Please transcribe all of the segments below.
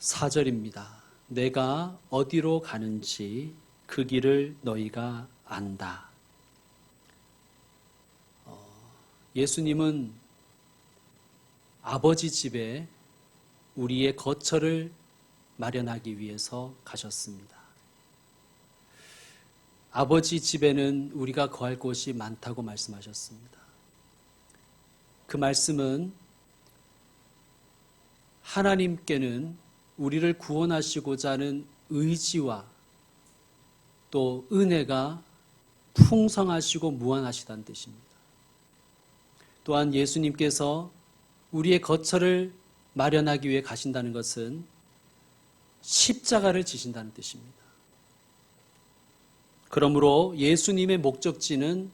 4절입니다. 내가 어디로 가는지 그 길을 너희가 안다. 어, 예수님은 아버지 집에 우리의 거처를 마련하기 위해서 가셨습니다. 아버지 집에는 우리가 거할 곳이 많다고 말씀하셨습니다. 그 말씀은 하나님께는 우리를 구원하시고자 하는 의지와 또 은혜가 풍성하시고 무한하시다는 뜻입니다. 또한 예수님께서 우리의 거처를 마련하기 위해 가신다는 것은 십자가를 지신다는 뜻입니다. 그러므로 예수님의 목적지는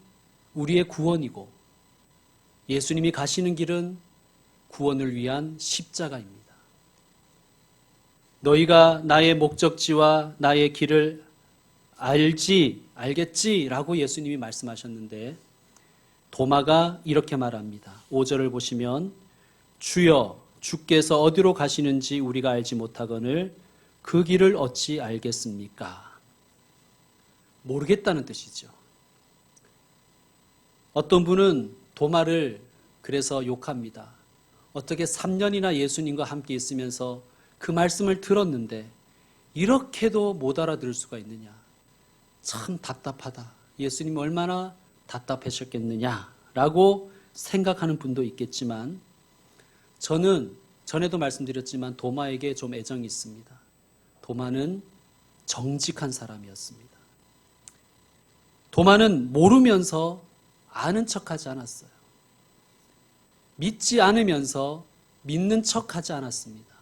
우리의 구원이고 예수님이 가시는 길은 구원을 위한 십자가입니다. 너희가 나의 목적지와 나의 길을 알지, 알겠지? 라고 예수님이 말씀하셨는데, 도마가 이렇게 말합니다. 5절을 보시면, 주여, 주께서 어디로 가시는지 우리가 알지 못하거늘 그 길을 어찌 알겠습니까? 모르겠다는 뜻이죠. 어떤 분은 도마를 그래서 욕합니다. 어떻게 3년이나 예수님과 함께 있으면서 그 말씀을 들었는데 이렇게도 못 알아들을 수가 있느냐. 참 답답하다. 예수님 얼마나 답답하셨겠느냐라고 생각하는 분도 있겠지만 저는 전에도 말씀드렸지만 도마에게 좀 애정이 있습니다. 도마는 정직한 사람이었습니다. 도마는 모르면서 아는 척하지 않았어요. 믿지 않으면서 믿는 척하지 않았습니다.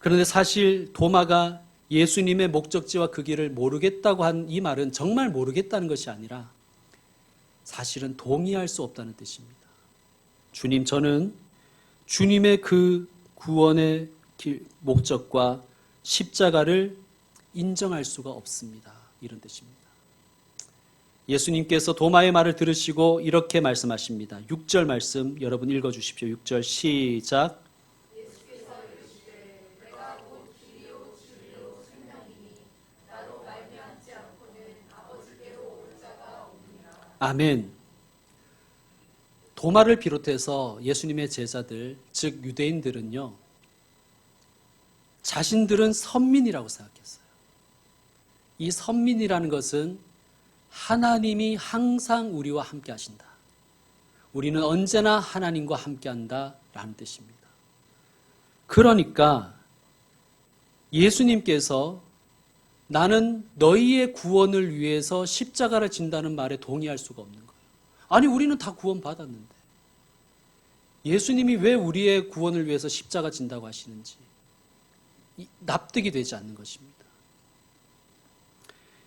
그런데 사실 도마가 예수님의 목적지와 그 길을 모르겠다고 한 이 말은 정말 모르겠다는 것이 아니라 사실은 동의할 수 없다는 뜻입니다. 주님, 저는 주님의 그 구원의 길, 목적과 십자가를 인정할 수가 없습니다. 이런 뜻입니다. 예수님께서 도마의 말을 들으시고 이렇게 말씀하십니다. 6절 말씀 여러분 읽어 주십시오. 6절 시작. 아멘. 도마를 비롯해서 예수님의 제자들, 즉 유대인들은요, 자신들은 선민이라고 생각했어요. 이 선민이라는 것은 하나님이 항상 우리와 함께 하신다. 우리는 언제나 하나님과 함께 한다 라는 뜻입니다. 그러니까 예수님께서 나는 너희의 구원을 위해서 십자가를 진다는 말에 동의할 수가 없는 거예요. 아니, 우리는 다 구원 받았는데. 예수님이 왜 우리의 구원을 위해서 십자가 진다고 하시는지 납득이 되지 않는 것입니다.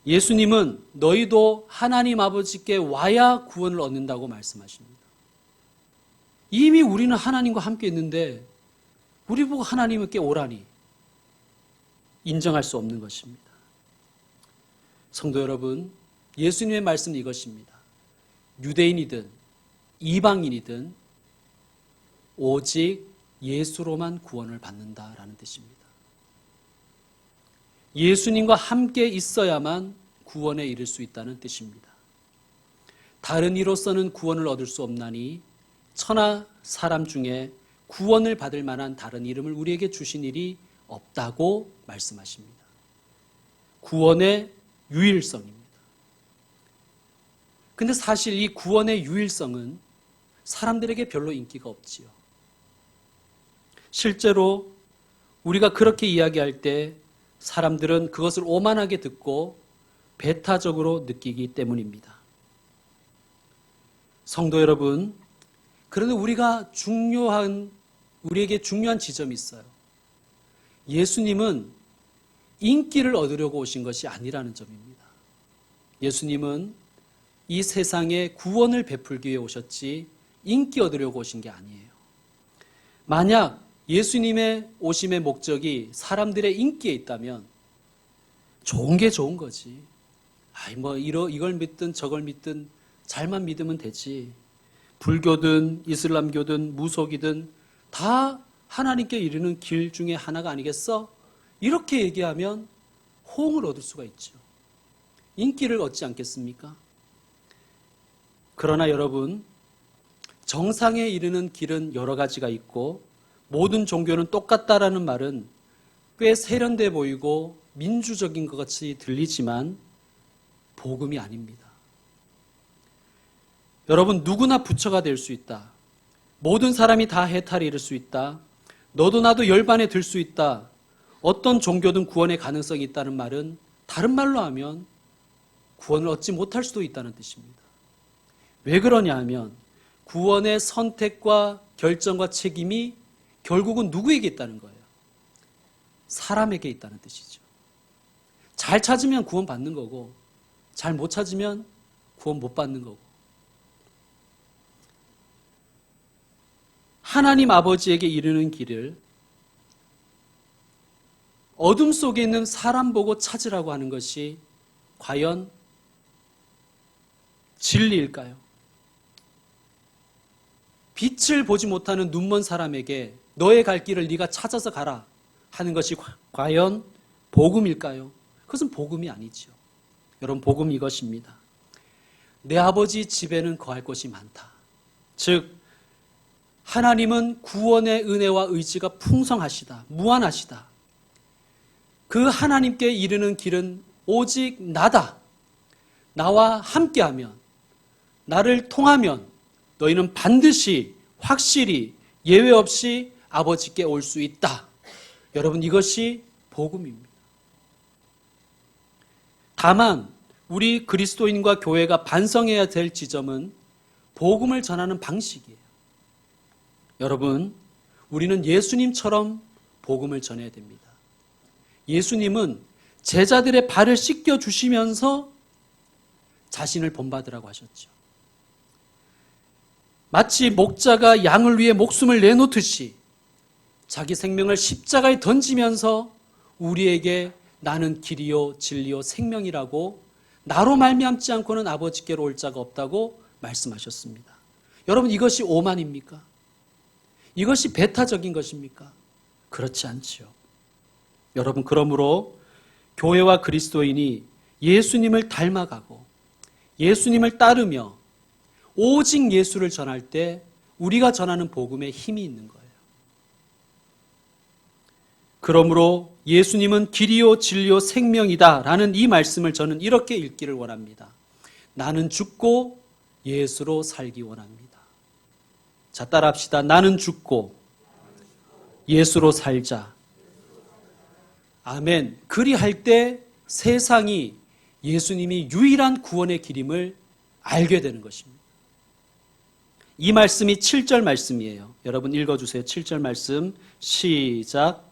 예수님은 너희도 하나님 아버지께 와야 구원을 얻는다고 말씀하십니다. 이미 우리는 하나님과 함께 있는데 우리 보고 하나님께 오라니 인정할 수 없는 것입니다. 성도 여러분, 예수님의 말씀은 이것입니다. 유대인이든 이방인이든 오직 예수로만 구원을 받는다라는 뜻입니다. 예수님과 함께 있어야만 구원에 이를 수 있다는 뜻입니다. 다른 이로서는 구원을 얻을 수 없나니 천하 사람 중에 구원을 받을 만한 다른 이름을 우리에게 주신 일이 없다고 말씀하십니다. 구원의 유일성입니다. 근데 사실 이 구원의 유일성은 사람들에게 별로 인기가 없지요. 실제로 우리가 그렇게 이야기할 때 사람들은 그것을 오만하게 듣고 배타적으로 느끼기 때문입니다. 성도 여러분, 그런데 우리가 중요한, 우리에게 중요한 지점이 있어요. 예수님은 인기를 얻으려고 오신 것이 아니라는 점입니다. 예수님은 이 세상에 구원을 베풀기 위해 오셨지 인기 얻으려고 오신 게 아니에요. 만약 예수님의 오심의 목적이 사람들의 인기에 있다면 좋은 게 좋은 거지. 아이 뭐 이러 이걸 믿든 저걸 믿든 잘만 믿으면 되지. 불교든 이슬람교든 무속이든 다 하나님께 이르는 길 중에 하나가 아니겠어? 이렇게 얘기하면 호응을 얻을 수가 있죠. 인기를 얻지 않겠습니까? 그러나 여러분, 정상에 이르는 길은 여러 가지가 있고 모든 종교는 똑같다라는 말은 꽤 세련돼 보이고 민주적인 것 같이 들리지만 복음이 아닙니다. 여러분 누구나 부처가 될 수 있다. 모든 사람이 다 해탈에 이를 수 있다. 너도 나도 열반에 들 수 있다. 어떤 종교든 구원의 가능성이 있다는 말은 다른 말로 하면 구원을 얻지 못할 수도 있다는 뜻입니다. 왜 그러냐 하면 구원의 선택과 결정과 책임이 결국은 누구에게 있다는 거예요? 사람에게 있다는 뜻이죠. 잘 찾으면 구원 받는 거고, 잘 못 찾으면 구원 못 받는 거고. 하나님 아버지에게 이르는 길을 어둠 속에 있는 사람 보고 찾으라고 하는 것이 과연 진리일까요? 빛을 보지 못하는 눈먼 사람에게 너의 갈 길을 네가 찾아서 가라 하는 것이 과- 과연 복음일까요? 그것은 복음이 아니죠. 여러분 복음 이것입니다. 내 아버지 집에는 거할 곳이 많다. 즉 하나님은 구원의 은혜와 의지가 풍성하시다. 무한하시다. 그 하나님께 이르는 길은 오직 나다. 나와 함께하면 나를 통하면 너희는 반드시 확실히 예외 없이 아버지께 올 수 있다. 여러분 이것이 복음입니다. 다만 우리 그리스도인과 교회가 반성해야 될 지점은 복음을 전하는 방식이에요. 여러분, 우리는 예수님처럼 복음을 전해야 됩니다. 예수님은 제자들의 발을 씻겨 주시면서 자신을 본받으라고 하셨죠. 마치 목자가 양을 위해 목숨을 내놓듯이 자기 생명을 십자가에 던지면서 우리에게 나는 길이요 진리요 생명이라고 나로 말미암지 않고는 아버지께로 올 자가 없다고 말씀하셨습니다. 여러분 이것이 오만입니까? 이것이 배타적인 것입니까? 그렇지 않지요. 여러분 그러므로 교회와 그리스도인이 예수님을 닮아가고 예수님을 따르며 오직 예수를 전할 때 우리가 전하는 복음에 힘이 있는 거예요. 그러므로 예수님은 길이요 진리요 생명이다라는 이 말씀을 저는 이렇게 읽기를 원합니다. 나는 죽고 예수로 살기 원합니다. 자, 따라합시다. 나는 죽고 예수로 살자. 아멘. 그리할 때 세상이 예수님이 유일한 구원의 길임을 알게 되는 것입니다. 이 말씀이 7절 말씀이에요. 여러분 읽어주세요. 7절 말씀 시작.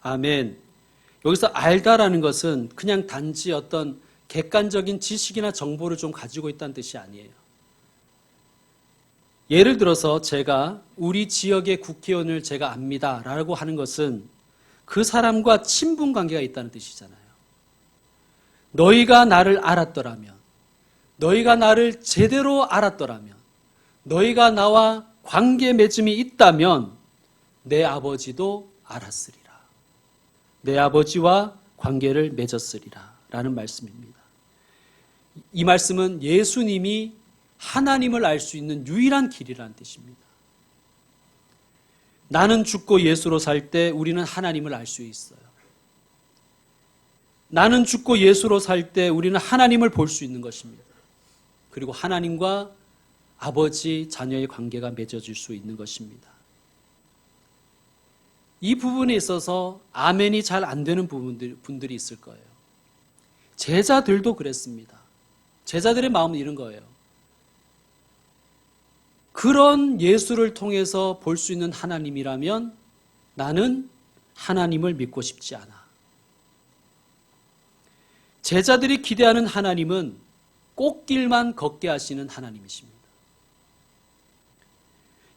아멘. 여기서 알다라는 것은 그냥 단지 어떤 객관적인 지식이나 정보를 좀 가지고 있다는 뜻이 아니에요. 예를 들어서 제가 우리 지역의 국회의원을 제가 압니다. 라고 하는 것은 그 사람과 친분 관계가 있다는 뜻이잖아요. 너희가 나를 알았더라면, 너희가 나를 제대로 알았더라면, 너희가 나와 관계 맺음이 있다면 내 아버지도 알았으리라. 내 아버지와 관계를 맺었으리라. 라는 말씀입니다. 이 말씀은 예수님이 하나님을 알 수 있는 유일한 길이라는 뜻입니다. 나는 죽고 예수로 살 때 우리는 하나님을 알 수 있어요. 나는 죽고 예수로 살 때 우리는 하나님을 볼 수 있는 것입니다. 그리고 하나님과 아버지, 자녀의 관계가 맺어질 수 있는 것입니다. 이 부분에 있어서 아멘이 잘 안 되는 부분들, 분들이 있을 거예요. 제자들도 그랬습니다. 제자들의 마음은 이런 거예요. 그런 예수를 통해서 볼 수 있는 하나님이라면 나는 하나님을 믿고 싶지 않아. 제자들이 기대하는 하나님은 꽃길만 걷게 하시는 하나님이십니다.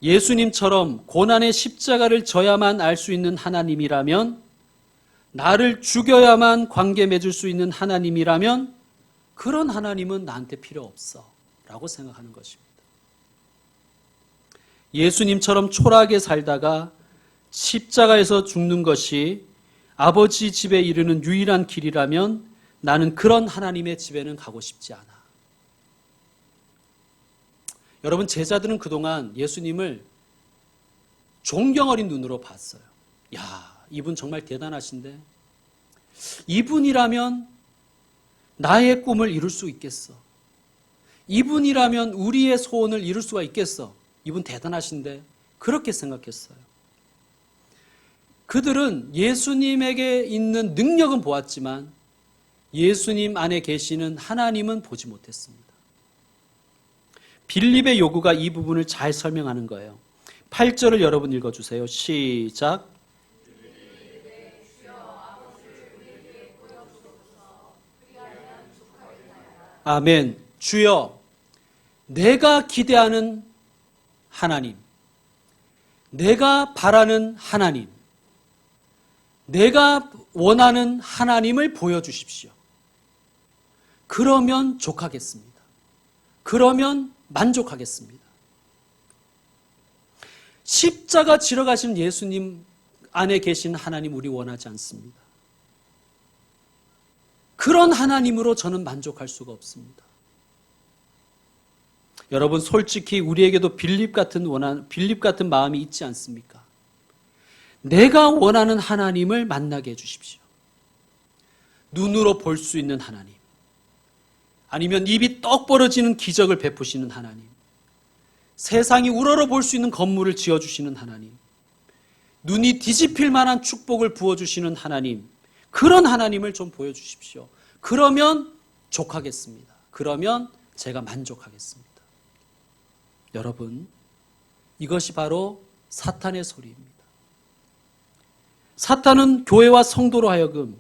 예수님처럼 고난의 십자가를 져야만 알 수 있는 하나님이라면 나를 죽여야만 관계 맺을 수 있는 하나님이라면 그런 하나님은 나한테 필요 없어. 라고 생각하는 것입니다. 예수님처럼 초라하게 살다가 십자가에서 죽는 것이 아버지 집에 이르는 유일한 길이라면 나는 그런 하나님의 집에는 가고 싶지 않아. 여러분, 제자들은 그동안 예수님을 존경 어린 눈으로 봤어요. 야, 이분 정말 대단하신데. 이분이라면 나의 꿈을 이룰 수 있겠어. 이분이라면 우리의 소원을 이룰 수가 있겠어. 이분 대단하신데. 그렇게 생각했어요. 그들은 예수님에게 있는 능력은 보았지만 예수님 안에 계시는 하나님은 보지 못했습니다. 빌립의 요구가 이 부분을 잘 설명하는 거예요. 8절을 여러분 읽어주세요. 시작. 아멘. 주여, 내가 기대하는 하나님, 내가 바라는 하나님, 내가 원하는 하나님을 보여주십시오. 그러면 족하겠습니다. 그러면 만족하겠습니다. 십자가 지러 가신 예수님 안에 계신 하나님 우리 원하지 않습니다. 그런 하나님으로 저는 만족할 수가 없습니다. 여러분 솔직히 우리에게도 빌립 같은 원한 빌립 같은 마음이 있지 않습니까? 내가 원하는 하나님을 만나게 해 주십시오. 눈으로 볼 수 있는 하나님. 아니면 입이 떡 벌어지는 기적을 베푸시는 하나님. 세상이 우러러 볼 수 있는 건물을 지어 주시는 하나님. 눈이 뒤집힐 만한 축복을 부어 주시는 하나님. 그런 하나님을 좀 보여 주십시오. 그러면 족하겠습니다. 그러면 제가 만족하겠습니다. 여러분, 이것이 바로 사탄의 소리입니다. 사탄은 교회와 성도로 하여금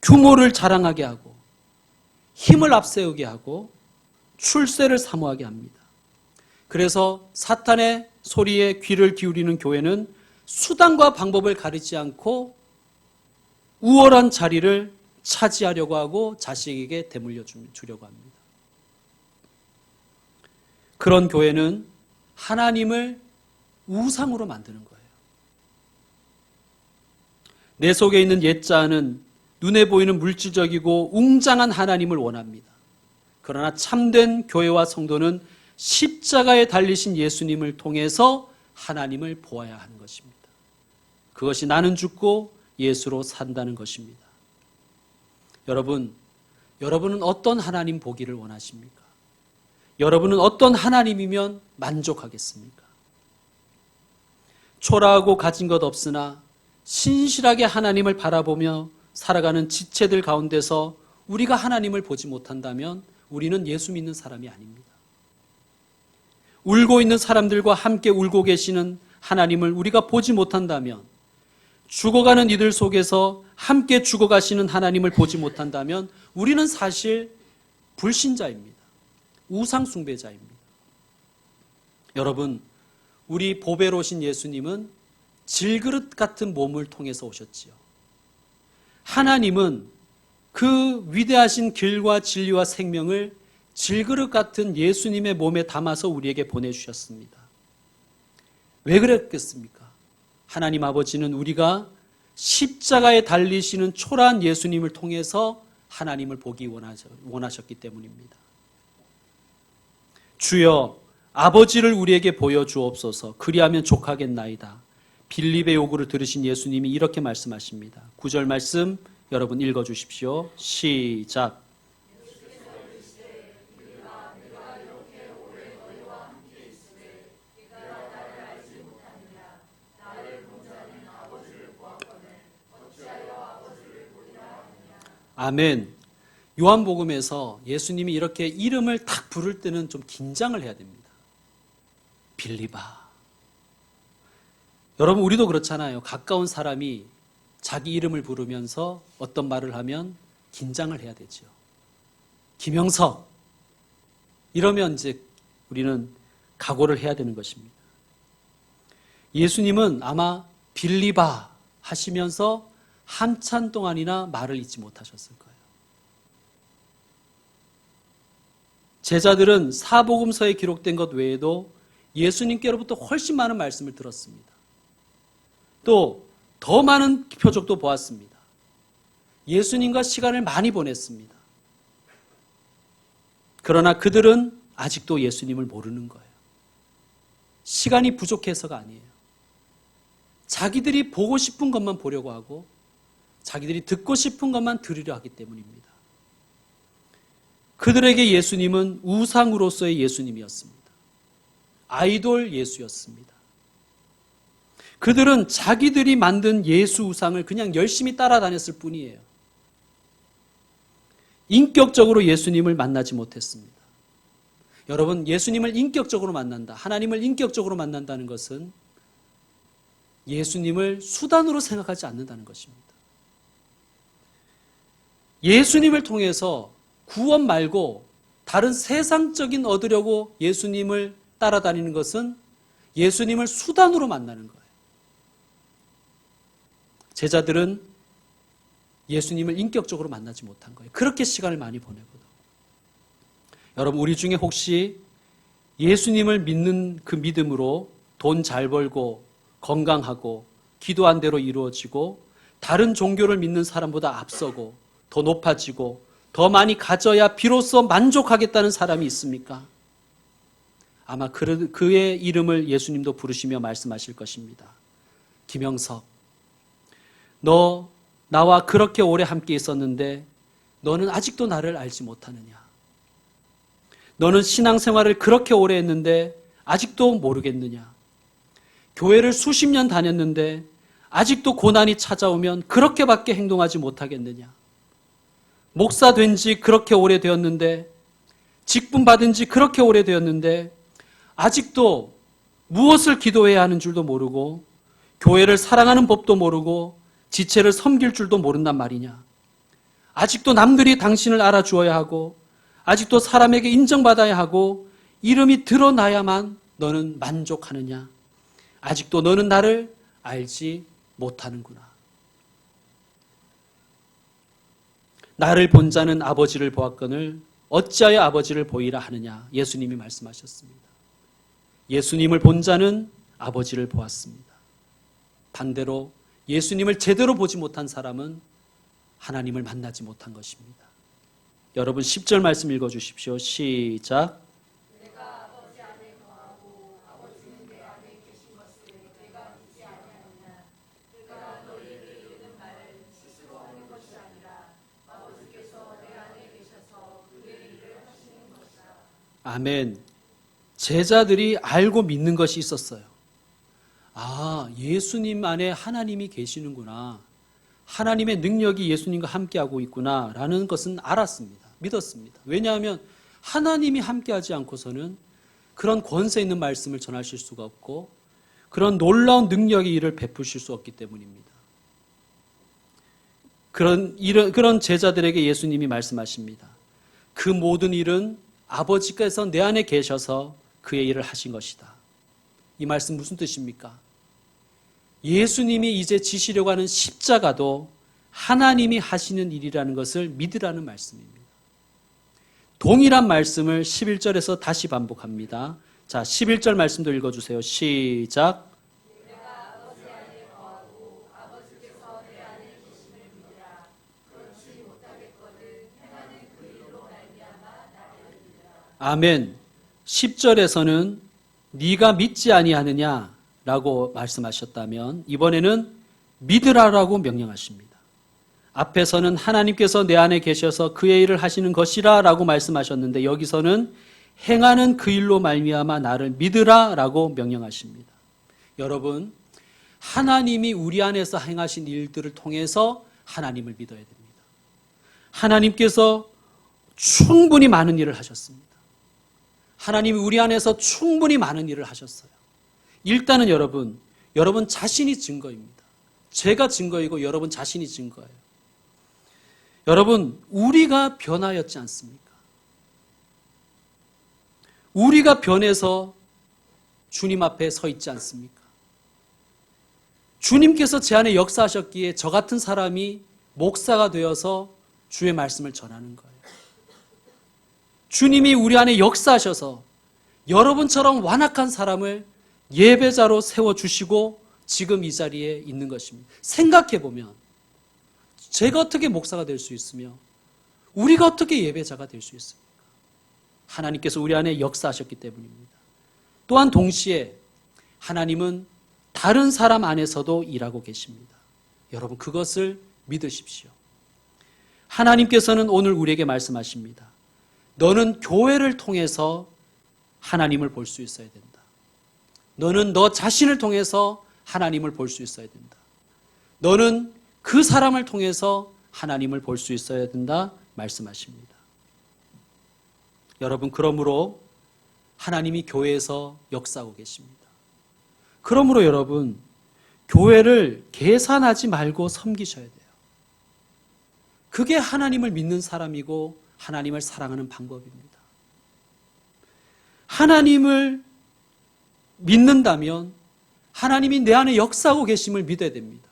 규모를 자랑하게 하고 힘을 앞세우게 하고 출세를 사모하게 합니다. 그래서 사탄의 소리에 귀를 기울이는 교회는 수단과 방법을 가리지 않고 우월한 자리를 차지하려고 하고 자식에게 대물려 주려고 합니다. 그런 교회는 하나님을 우상으로 만드는 거예요. 내 속에 있는 옛자는 눈에 보이는 물질적이고 웅장한 하나님을 원합니다. 그러나 참된 교회와 성도는 십자가에 달리신 예수님을 통해서 하나님을 보아야 하는 것입니다. 그것이 나는 죽고 예수로 산다는 것입니다. 여러분, 여러분은 어떤 하나님 보기를 원하십니까? 여러분은 어떤 하나님이면 만족하겠습니까? 초라하고 가진 것 없으나 신실하게 하나님을 바라보며 살아가는 지체들 가운데서 우리가 하나님을 보지 못한다면 우리는 예수 믿는 사람이 아닙니다. 울고 있는 사람들과 함께 울고 계시는 하나님을 우리가 보지 못한다면 죽어가는 이들 속에서 함께 죽어가시는 하나님을 보지 못한다면 우리는 사실 불신자입니다. 우상숭배자입니다. 여러분, 우리 보배로신 예수님은 질그릇 같은 몸을 통해서 오셨지요. 하나님은 그 위대하신 길과 진리와 생명을 질그릇 같은 예수님의 몸에 담아서 우리에게 보내주셨습니다. 왜 그랬겠습니까? 하나님 아버지는 우리가 십자가에 달리시는 초라한 예수님을 통해서 하나님을 보기 원하셨기 때문입니다. 주여 아버지를 우리에게 보여주옵소서 그리하면 족하겠나이다. 빌립의 요구를 들으신 예수님이 이렇게 말씀하십니다. 구절 말씀 여러분 읽어 주십시오. 시작. 아멘. 요한복음에서 예수님이 이렇게 이름을 탁 부를 때는 좀 긴장을 해야 됩니다. 빌리바. 여러분, 우리도 그렇잖아요. 가까운 사람이 자기 이름을 부르면서 어떤 말을 하면 긴장을 해야 되죠. 김영석. 이러면 이제 우리는 각오를 해야 되는 것입니다. 예수님은 아마 빌리바 하시면서 한참 동안이나 말을 잊지 못하셨을 거예요. 제자들은 사복음서에 기록된 것 외에도 예수님께로부터 훨씬 많은 말씀을 들었습니다. 또 더 많은 표적도 보았습니다. 예수님과 시간을 많이 보냈습니다. 그러나 그들은 아직도 예수님을 모르는 거예요. 시간이 부족해서가 아니에요. 자기들이 보고 싶은 것만 보려고 하고 자기들이 듣고 싶은 것만 들으려 하기 때문입니다. 그들에게 예수님은 우상으로서의 예수님이었습니다. 아이돌 예수였습니다. 그들은 자기들이 만든 예수 우상을 그냥 열심히 따라다녔을 뿐이에요. 인격적으로 예수님을 만나지 못했습니다. 여러분, 예수님을 인격적으로 만난다. 하나님을 인격적으로 만난다는 것은 예수님을 수단으로 생각하지 않는다는 것입니다. 예수님을 통해서 구원 말고 다른 세상적인 얻으려고 예수님을 따라다니는 것은 예수님을 수단으로 만나는 거예요. 제자들은 예수님을 인격적으로 만나지 못한 거예요. 그렇게 시간을 많이 보내거든. 여러분, 우리 중에 혹시 예수님을 믿는 그 믿음으로 돈 잘 벌고 건강하고 기도한 대로 이루어지고 다른 종교를 믿는 사람보다 앞서고 더 높아지고 더 많이 가져야 비로소 만족하겠다는 사람이 있습니까? 아마 그, 그의 이름을 예수님도 부르시며 말씀하실 것입니다. 김영석, 너 나와 그렇게 오래 함께 있었는데 너는 아직도 나를 알지 못하느냐? 너는 신앙생활을 그렇게 오래 했는데 아직도 모르겠느냐? 교회를 수십 년 다녔는데 아직도 고난이 찾아오면 그렇게밖에 행동하지 못하겠느냐? 목사 된 지 그렇게 오래 되었는데 직분 받은 지 그렇게 오래 되었는데 아직도 무엇을 기도해야 하는 줄도 모르고 교회를 사랑하는 법도 모르고 지체를 섬길 줄도 모른단 말이냐. 아직도 남들이 당신을 알아주어야 하고 아직도 사람에게 인정받아야 하고 이름이 드러나야만 너는 만족하느냐. 아직도 너는 나를 알지 못하는구나. 나를 본 자는 아버지를 보았거늘 어찌하여 아버지를 보이라 하느냐. 예수님이 말씀하셨습니다. 예수님을 본 자는 아버지를 보았습니다. 반대로 예수님을 제대로 보지 못한 사람은 하나님을 만나지 못한 것입니다. 여러분 10절 말씀 읽어 주십시오. 시작. 아멘. 제자들이 알고 믿는 것이 있었어요. 아, 예수님 안에 하나님이 계시는구나. 하나님의 능력이 예수님과 함께하고 있구나. 라는 것은 알았습니다. 믿었습니다. 왜냐하면 하나님이 함께하지 않고서는 그런 권세 있는 말씀을 전하실 수가 없고 그런 놀라운 능력의 일을 베푸실 수 없기 때문입니다. 그런, 이런, 그런 제자들에게 예수님이 말씀하십니다. 그 모든 일은 아버지께서 내 안에 계셔서 그의 일을 하신 것이다. 이 말씀 무슨 뜻입니까? 예수님이 이제 지시려고 하는 십자가도 하나님이 하시는 일이라는 것을 믿으라는 말씀입니다. 동일한 말씀을 11절에서 다시 반복합니다. 자, 11절 말씀도 읽어주세요. 시작. 아멘. 10절에서는 네가 믿지 아니하느냐라고 말씀하셨다면 이번에는 믿으라라고 명령하십니다. 앞에서는 하나님께서 내 안에 계셔서 그의 일을 하시는 것이라라고 말씀하셨는데 여기서는 행하는 그 일로 말미암아 나를 믿으라라고 명령하십니다. 여러분, 하나님이 우리 안에서 행하신 일들을 통해서 하나님을 믿어야 됩니다. 하나님께서 충분히 많은 일을 하셨습니다. 하나님이 우리 안에서 충분히 많은 일을 하셨어요. 일단은 여러분, 여러분 자신이 증거입니다. 제가 증거이고 여러분 자신이 증거예요. 여러분, 우리가 변하였지 않습니까? 우리가 변해서 주님 앞에 서 있지 않습니까? 주님께서 제 안에 역사하셨기에 저 같은 사람이 목사가 되어서 주의 말씀을 전하는 거예요. 주님이 우리 안에 역사하셔서 여러분처럼 완악한 사람을 예배자로 세워주시고 지금 이 자리에 있는 것입니다. 생각해 보면 제가 어떻게 목사가 될 수 있으며 우리가 어떻게 예배자가 될 수 있습니까? 하나님께서 우리 안에 역사하셨기 때문입니다. 또한 동시에 하나님은 다른 사람 안에서도 일하고 계십니다. 여러분 그것을 믿으십시오. 하나님께서는 오늘 우리에게 말씀하십니다. 너는 교회를 통해서 하나님을 볼 수 있어야 된다. 너는 너 자신을 통해서 하나님을 볼 수 있어야 된다. 너는 그 사람을 통해서 하나님을 볼 수 있어야 된다. 말씀하십니다. 여러분, 그러므로 하나님이 교회에서 역사하고 계십니다. 그러므로 여러분, 교회를 계산하지 말고 섬기셔야 돼요. 그게 하나님을 믿는 사람이고 하나님을 사랑하는 방법입니다. 하나님을 믿는다면 하나님이 내 안에 역사하고 계심을 믿어야 됩니다.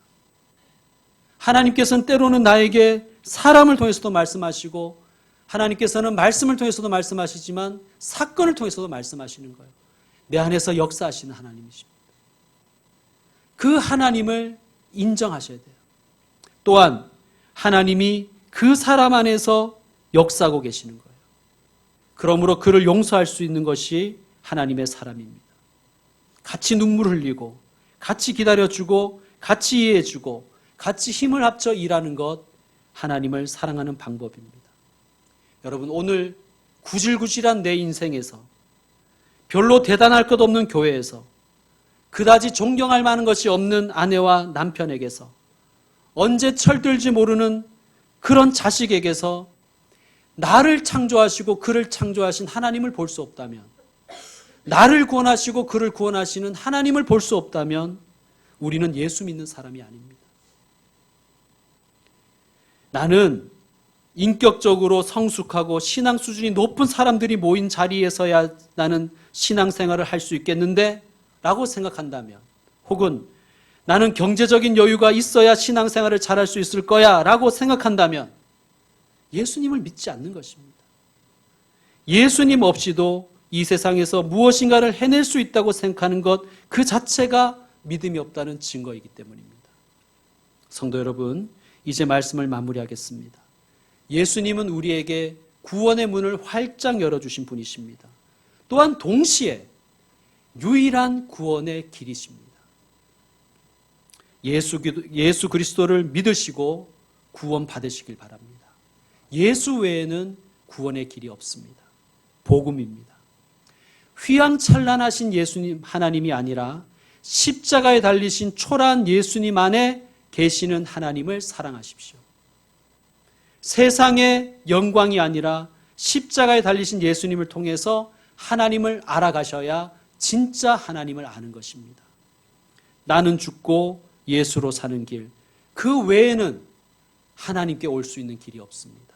하나님께서는 때로는 나에게 사람을 통해서도 말씀하시고 하나님께서는 말씀을 통해서도 말씀하시지만 사건을 통해서도 말씀하시는 거예요. 내 안에서 역사하시는 하나님이십니다. 그 하나님을 인정하셔야 돼요. 또한 하나님이 그 사람 안에서 역사하고 계시는 거예요. 그러므로 그를 용서할 수 있는 것이 하나님의 사람입니다. 같이 눈물 흘리고, 같이 기다려주고, 같이 이해해주고, 같이 힘을 합쳐 일하는 것, 하나님을 사랑하는 방법입니다. 여러분, 오늘 구질구질한 내 인생에서 별로 대단할 것 없는 교회에서 그다지 존경할 만한 것이 없는 아내와 남편에게서 언제 철들지 모르는 그런 자식에게서 나를 창조하시고 그를 창조하신 하나님을 볼 수 없다면 나를 구원하시고 그를 구원하시는 하나님을 볼 수 없다면 우리는 예수 믿는 사람이 아닙니다. 나는 인격적으로 성숙하고 신앙 수준이 높은 사람들이 모인 자리에서야 나는 신앙 생활을 할 수 있겠는데 라고 생각한다면 혹은 나는 경제적인 여유가 있어야 신앙 생활을 잘할 수 있을 거야 라고 생각한다면 예수님을 믿지 않는 것입니다. 예수님 없이도 이 세상에서 무엇인가를 해낼 수 있다고 생각하는 것 그 자체가 믿음이 없다는 증거이기 때문입니다. 성도 여러분, 이제 말씀을 마무리하겠습니다. 예수님은 우리에게 구원의 문을 활짝 열어주신 분이십니다. 또한 동시에 유일한 구원의 길이십니다. 예수, 예수 그리스도를 믿으시고 구원 받으시길 바랍니다. 예수 외에는 구원의 길이 없습니다. 복음입니다. 휘황찬란하신 예수님 하나님이 아니라 십자가에 달리신 초라한 예수님 안에 계시는 하나님을 사랑하십시오. 세상의 영광이 아니라 십자가에 달리신 예수님을 통해서 하나님을 알아가셔야 진짜 하나님을 아는 것입니다. 나는 죽고 예수로 사는 길, 그 외에는 하나님께 올 수 있는 길이 없습니다.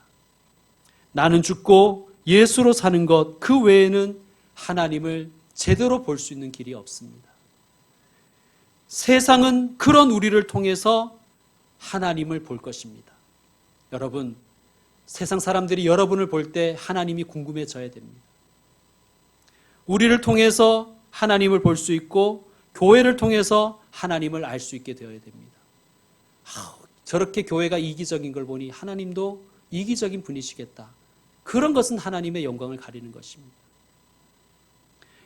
나는 죽고 예수로 사는 것, 그 외에는 하나님을 제대로 볼 수 있는 길이 없습니다. 세상은 그런 우리를 통해서 하나님을 볼 것입니다. 여러분, 세상 사람들이 여러분을 볼 때 하나님이 궁금해져야 됩니다. 우리를 통해서 하나님을 볼 수 있고 교회를 통해서 하나님을 알 수 있게 되어야 됩니다. 아, 저렇게 교회가 이기적인 걸 보니 하나님도 이기적인 분이시겠다. 그런 것은 하나님의 영광을 가리는 것입니다.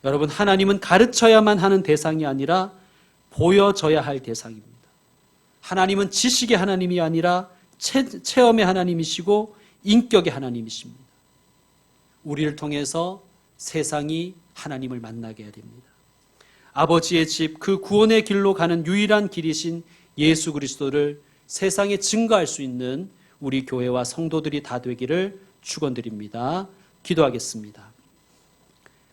여러분, 하나님은 가르쳐야만 하는 대상이 아니라 보여져야 할 대상입니다. 하나님은 지식의 하나님이 아니라 체 험의 하나님이시고 인격의 하나님이십니다. 우리를 통해서 세상이 하나님을 만나게 해야 됩니다. 아버지의 집, 그 구원의 길로 가는 유일한 길이신 예수 그리스도를 세상에 증거할 수 있는 우리 교회와 성도들이 다 되기를 축원드립니다. 기도하겠습니다.